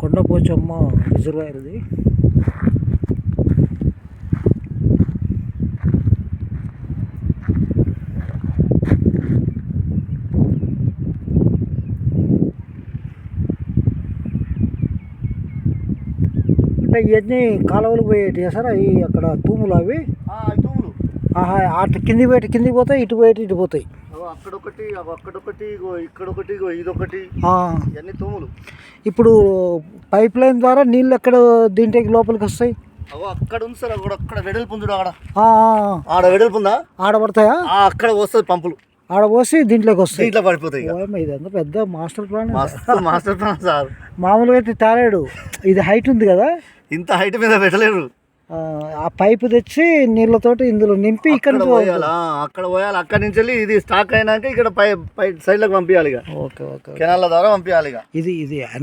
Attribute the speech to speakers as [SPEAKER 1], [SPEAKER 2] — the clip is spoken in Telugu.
[SPEAKER 1] కొండపోచమ్మ రిజర్వాయర్ ఇది అంటే ఇవన్నీ కాలువలు పోయేటి సార్? అవి అక్కడ తూములు అవి? అటు కింది పోయి కిందికి పోతాయి ఇటు పోయి ఇటు పోతాయి.
[SPEAKER 2] అక్కడొకటి అక్కడొకటి ఇక్కడొకటి ఇదొకటి. ఇవన్నీ తూములు.
[SPEAKER 1] ఇప్పుడు పైప్ లైన్ ద్వారా నీళ్ళు ఎక్కడ దీంట్లోకి లోపలికి వస్తాయి?
[SPEAKER 2] అక్కడ ఉంది సార్ అక్కడ అక్కడ వెడల్పు ఉంది చూడు ఆడ ఆడ వెడల్పు ఉందా?
[SPEAKER 1] ఆడబడతాయా
[SPEAKER 2] ఆ, అక్కడ వస్తుంది పంపులు.
[SPEAKER 1] ఆడ పోసి దీంట్లోకి వస్తాయి.
[SPEAKER 2] దీంట్లో పడిపోతాయి
[SPEAKER 1] ఓయమ్మ, ఇదంతా పెద్ద master plan.
[SPEAKER 2] Master plan sir.
[SPEAKER 1] మామూలుగా అయితే తేలేడు. ఇది హైట్ ఉంది కదా?
[SPEAKER 2] ఇంత హైట్ మీద పెట్టలేరు
[SPEAKER 1] ఆ, పైపు తెచ్చి నీళ్ళతోటి ఇందులో నింపి ఇక్కడ
[SPEAKER 2] పోయాలి? అక్కడ పోయాలి? అక్కడ నుంచి వెళ్ళి ఇది స్టాక్ అయినాక ఇక్కడ పై పై సైడ్లకు పంపించాలి ఇక
[SPEAKER 1] ఓకే ఓకే
[SPEAKER 2] కెనాల ద్వారా పంపించాలి ఇక
[SPEAKER 1] ఇది ఇది ఆయన